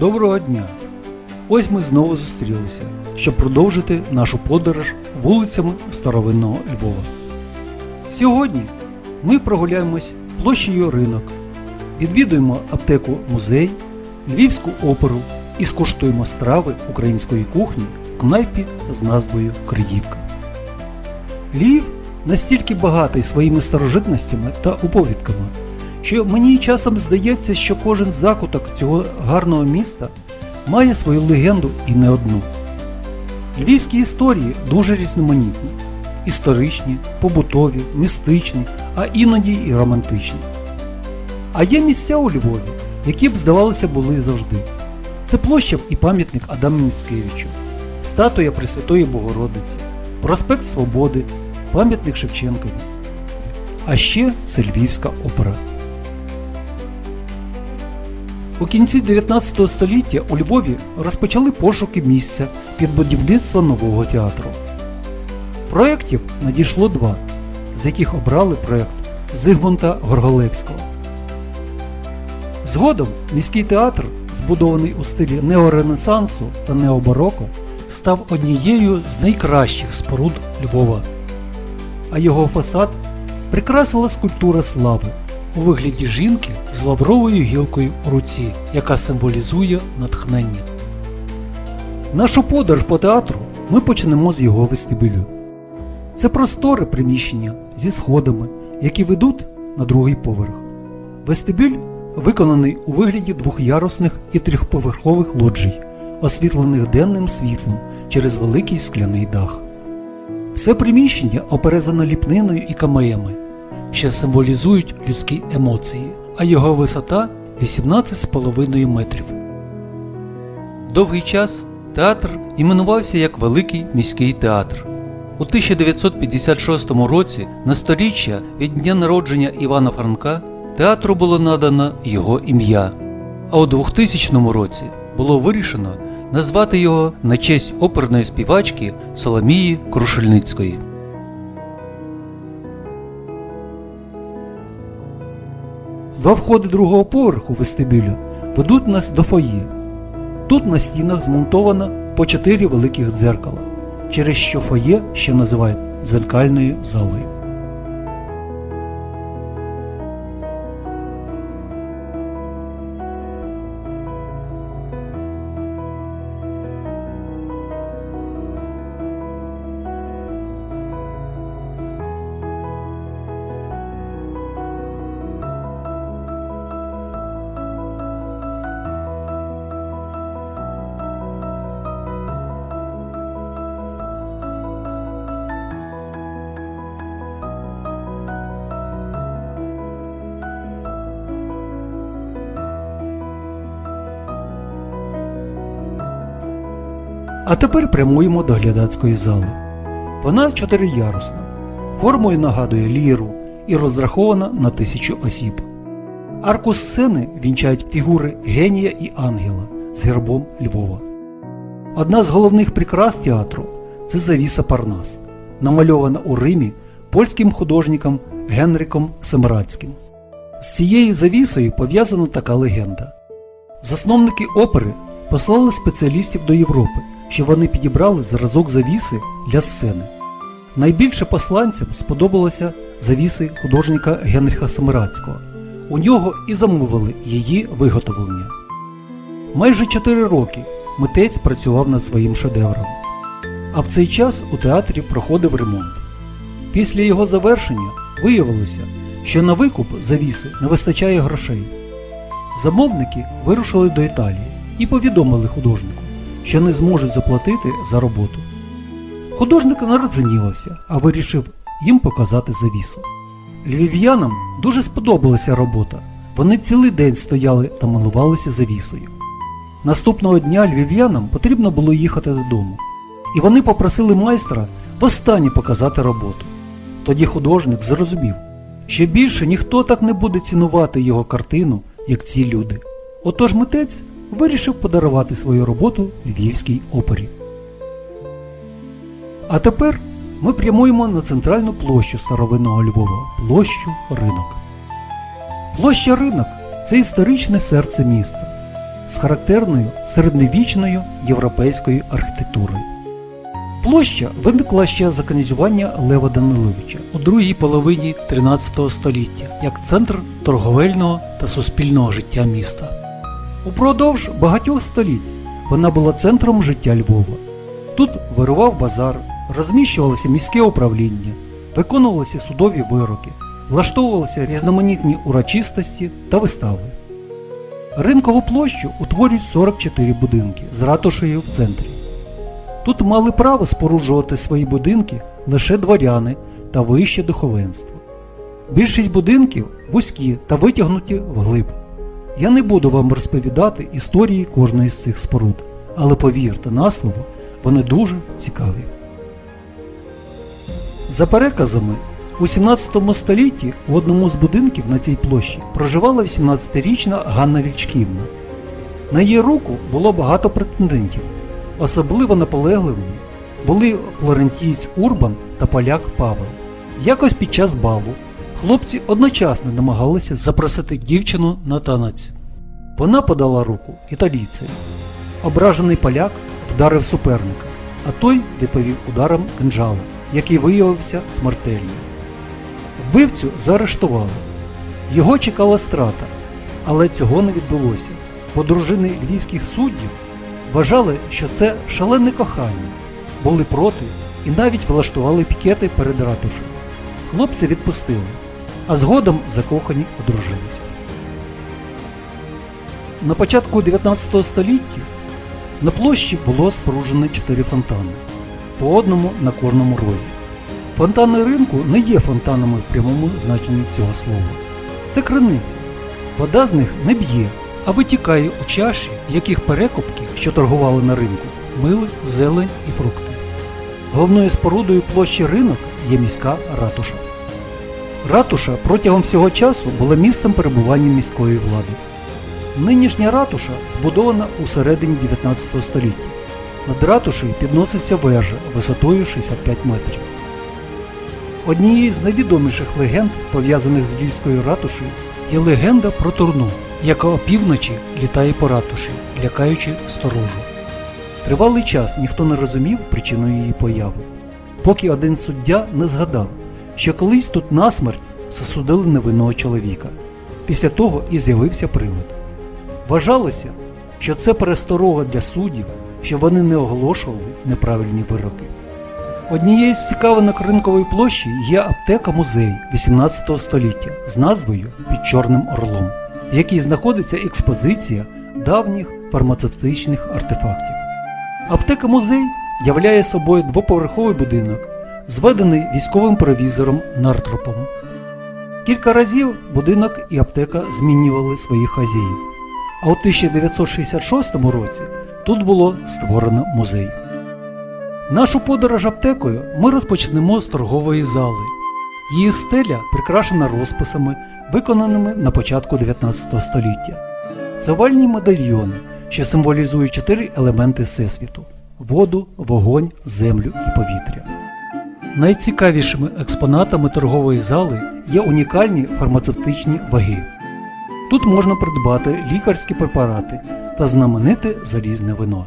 Доброго дня! Ось ми знову зустрілися, щоб продовжити нашу подорож вулицями старовинного Львова. Сьогодні ми прогуляємось площею ринок, відвідуємо аптеку музей, Львівську оперу і скуштуємо страви української кухні в кнайпі з назвою Криївка. Львів настільки багатий своїми старожитностями та оповідками, що мені часом здається, що кожен закуток цього гарного міста має свою легенду і не одну. Львівські історії дуже різноманітні: історичні, побутові, містичні, а іноді і романтичні. А є місця у Львові, які б, здавалося, були завжди. Це площа і пам'ятник Адаму Міцкевичу, статуя Пресвятої Богородиці, проспект Свободи, пам'ятник Шевченкові. А ще це Львівська опера. У кінці 19 століття у Львові розпочали пошуки місця під будівництво нового театру. Проєктів надійшло два, з яких обрали проєкт Зигмунта Горголевського. Згодом міський театр, збудований у стилі неоренесансу та необароко, став однією з найкращих споруд Львова, а його фасад прикрасила скульптура слави у вигляді жінки з лавровою гілкою у руці, яка символізує натхнення. Нашу подорож по театру ми почнемо з його вестибюлю. Це просторе приміщення зі сходами, які ведуть на другий поверх. Вестибюль виконаний у вигляді двохярусних і трьохповерхових лоджій, освітлених денним світлом через великий скляний дах. Все приміщення оперезано ліпниною і камеями, що символізують людські емоції, а його висота 18,5 метрів. Довгий час театр іменувався як Великий міський театр. У 1956 році, на сторіччя від дня народження Івана Франка, театру було надано його ім'я. А у 2000 році було вирішено назвати його на честь оперної співачки Соломії Крушельницької. Два входи другого поверху вестибюлю ведуть нас до фоє. Тут на стінах змонтовано по чотири великих дзеркала, через що фоє ще називають дзеркальною залою. А тепер прямуємо до глядацької зали. Вона чотириярусна, формою нагадує ліру і розрахована на тисячу осіб. Арку сцени вінчають фігури генія і ангела з гербом Львова. Одна з головних прикрас театру це завіса Парнас, намальована у Римі польським художником Генриком Семрадським. З цією завісою пов'язана така легенда. Засновники опери послали спеціалістів до Європи, щоб вони підібрали зразок завіси для сцени. Найбільше посланцям сподобалося завіси художника Генріха Семирадського. У нього і замовили її виготовлення. Майже 4 роки митець працював над своїм шедевром. А в цей час у театрі проходив ремонт. Після його завершення виявилося, що на викуп завіси не вистачає грошей. Замовники вирушили до Італії і повідомили художнику, що не зможуть заплатити за роботу. Художник не розгнівався, а вирішив їм показати завісу. Львів'янам дуже сподобалася робота. Вони цілий день стояли та милувалися завісою. Наступного дня львів'янам потрібно було їхати додому, і вони попросили майстра востаннє показати роботу. Тоді художник зрозумів, що більше ніхто так не буде цінувати його картину, як ці люди. Отож митець вирішив подарувати свою роботу Львівській опері. А тепер ми прямуємо на центральну площу старовинного Львова площу Ринок. Площа Ринок це історичне серце міста. з характерною середньовічною європейською архітектурою. Площа виникла ще за канізування Лева Даниловича у другій половині 13 століття як центр торговельного та суспільного життя міста. Упродовж багатьох століть вона була центром життя Львова. Тут вирував базар, розміщувалося міське управління, виконувалися судові вироки, влаштовувалися різноманітні урочистості та вистави. Ринкову площу утворюють 44 будинки з ратушею в центрі. Тут мали право споруджувати свої будинки лише дворяни та вище духовенство. Більшість будинків вузькі та витягнуті вглиб. Я не буду вам розповідати історії кожної з цих споруд, але повірте на слово, вони дуже цікаві. За переказами, у 17 столітті у одному з будинків на цій площі проживала 18-річна Ганна Вільчківна. На її руку було багато претендентів. Особливо наполегливими були флорентієць Урбан та поляк Павел. Якось під час балу хлопці одночасно намагалися запросити дівчину на танець. Вона подала руку італійцеві. Ображений поляк вдарив суперника, а той відповів ударом кинджала, який виявився смертельним. Вбивцю заарештували. Його чекала страта, але цього не відбулося, бо дружини львівських суддів вважали, що це шалене кохання, були проти і навіть влаштували пікети перед ратушею. Хлопця відпустили, а згодом закохані одружилися. На початку 19 століття на площі було споруджено чотири фонтани, по одному на кожному розі. Фонтани ринку не є фонтанами в прямому значенні цього слова. Це криниці. Вода з них не б'є, а витікає у чаші, в яких перекупки, що торгували на ринку, мили зелень і фрукти. Головною спорудою площі ринок є міська ратуша. Ратуша протягом всього часу була місцем перебування міської влади. Нинішня ратуша збудована у середині 19 століття. Над ратушею підноситься вежа висотою 65 метрів. Однією з найвідоміших легенд, пов'язаних з Львівською ратушею, є легенда про турну, яка опівночі літає по ратуші, лякаючи сторожу. Тривалий час ніхто не розумів причину її появи, поки один суддя не згадав, що колись тут насмерть засудили невинного чоловіка. Після того і з'явився привид. Вважалося, що це пересторога для суддів, що вони не оголошували неправильні вироки. Однією з цікавинок ринкової площі є аптека-музей 18 століття з назвою Під Чорним Орлом, в якій знаходиться експозиція давніх фармацевтичних артефактів. Аптека-музей являє собою двоповерховий будинок, зведений військовим провізором Нартропом. Кілька разів будинок і аптека змінювали своїх хазяїв, а у 1966 році тут було створено музей. Нашу подорож аптекою ми розпочнемо з торгової зали. Її стеля прикрашена розписами, виконаними на початку 19 століття. Це овальні медальйони, що символізують чотири елементи Всесвіту воду, вогонь, землю і повітря. Найцікавішими експонатами торгової зали є унікальні фармацевтичні ваги. Тут можна придбати лікарські препарати та знамените залізне вино.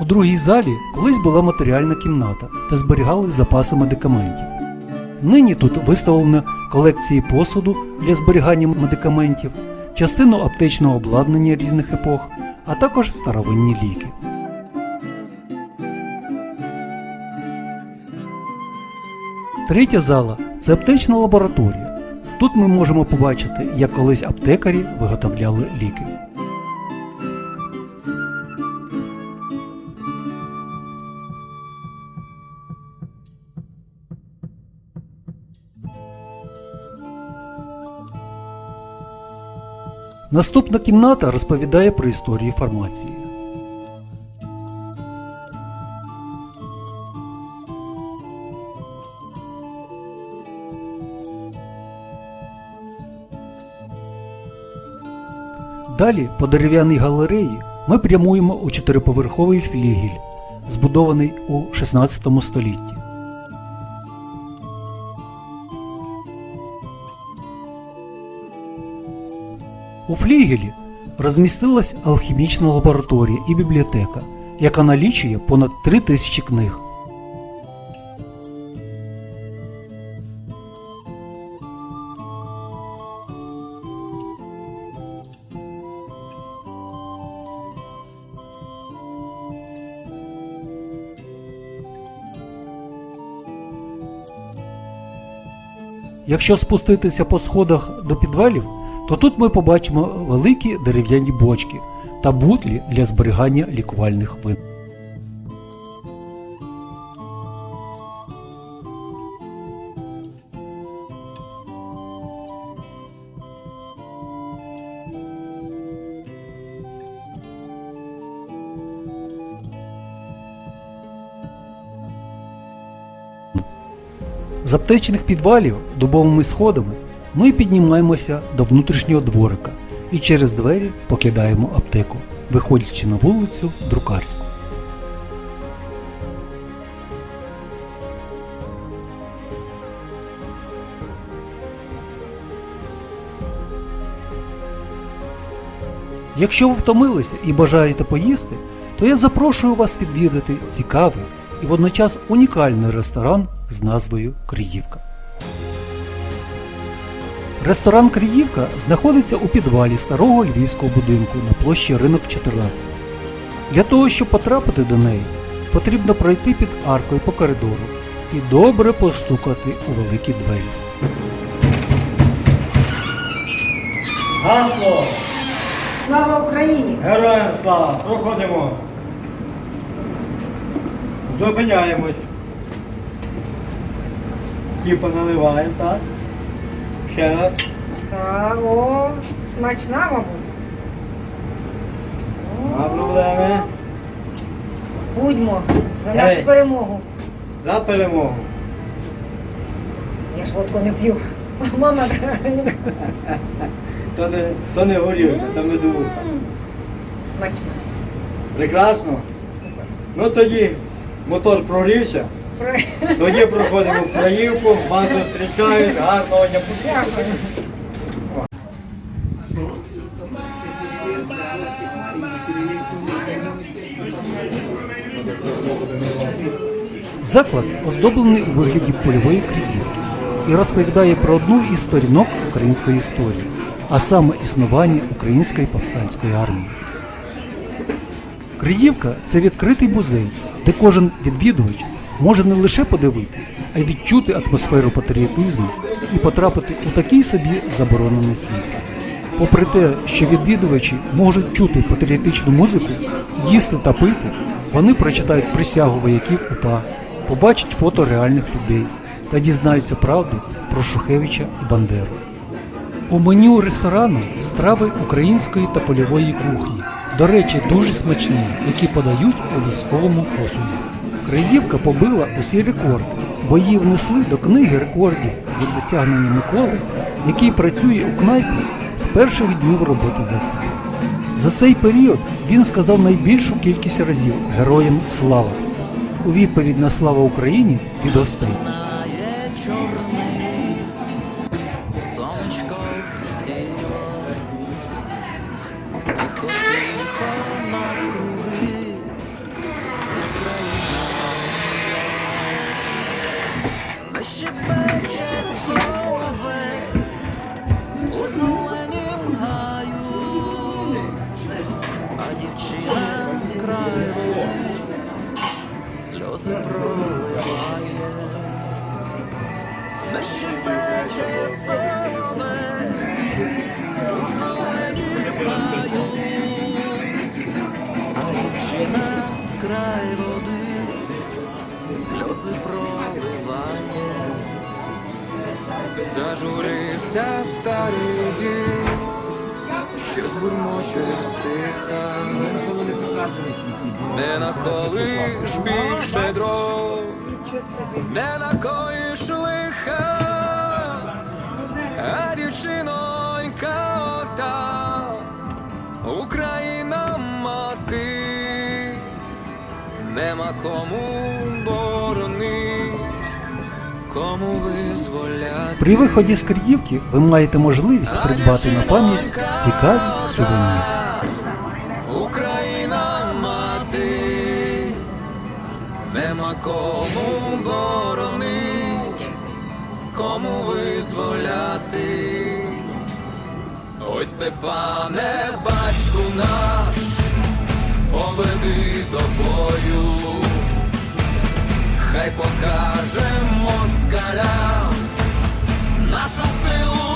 У другій залі колись була матеріальна кімната, де зберігали запаси медикаментів. Нині тут виставлено колекції посуду для зберігання медикаментів, частину аптечного обладнання різних епох, а також старовинні ліки. Третя зала це аптечна лабораторія. Тут ми можемо побачити, як колись аптекарі виготовляли ліки. Наступна кімната розповідає про історію фармації. Далі по дерев'яній галереї ми прямуємо у чотириповерховий флігель, збудований у 16 столітті. У флігелі розмістилась алхімічна лабораторія і бібліотека, яка налічує понад 3 тисячі книг. Якщо спуститися по сходах до підвалів, то тут ми побачимо великі дерев'яні бочки та бутлі для зберігання лікувальних вин. З аптечних підвалів дубовими сходами ми піднімаємося до внутрішнього дворика і через двері покидаємо аптеку, виходячи на вулицю Друкарську. Якщо ви втомилися і бажаєте поїсти, то я запрошую вас відвідати цікавий і водночас унікальний ресторан з назвою Криївка. Ресторан Криївка знаходиться у підвалі старого львівського будинку на площі Ринок 14. Для того, щоб потрапити до неї, потрібно пройти під аркою по коридору і добре постукати у великі двері. Гасло! Слава Україні! Героям слава! Проходимо. Зупиняємось. Типа наливаємо, так? Ще раз. Так, о, смачна, мабуть. А проблеми. Будьмо за Ей. нашу перемогу. За перемогу. Я ж водку не п'ю. Мама То не, то не горілка, то медовуха. смачна. Прекрасно. Ну тоді мотор прогрівся. Тоді проходимо в Краївку, вас зустрічають, гарного дня. Заклад оздоблений у вигляді польової криївки і розповідає про одну із сторінок української історії, а саме існування української повстанської армії. Криївка це відкритий музей, де кожен відвідувач може не лише подивитись, а й відчути атмосферу патріотизму і потрапити у такий собі заборонений світ. Попри те, що відвідувачі можуть чути патріотичну музику, їсти та пити, вони прочитають присягу вояків УПА, побачать фото реальних людей та дізнаються правду про Шухевича і Бандеру. У меню ресторану страви української та польової кухні, до речі, дуже смачні, які подають у військовому посуді. Криївка побила усі рекорди, бо її внесли до книги рекордів за досягнення Миколи, який працює у кнайпі з перших днів роботи заходу. За цей період він сказав найбільшу кількість разів героям слава у відповідь на слава Україні від гостей. Край води, сльози проливає. Зажурився старий дід, щось бурмоче стиха. Не наколиш більше дров, не накоїш лиха, а дівчинонька ота, Україна мати, нема кому боронить кому визволяти. При виході з Криївки ви маєте можливість придбати на пам'ять цікаві сувеніри. Кому визволяти. Ой, Степане, батьку наш, поведи до бою, хай покажемо москалям нашу силу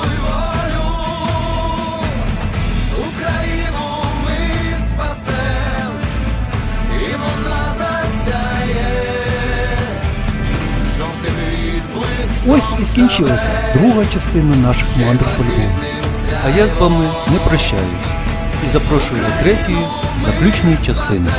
Ось і скінчилася друга частина наших мандр по А я з вами не прощаюсь і запрошую до третьої заключної частини.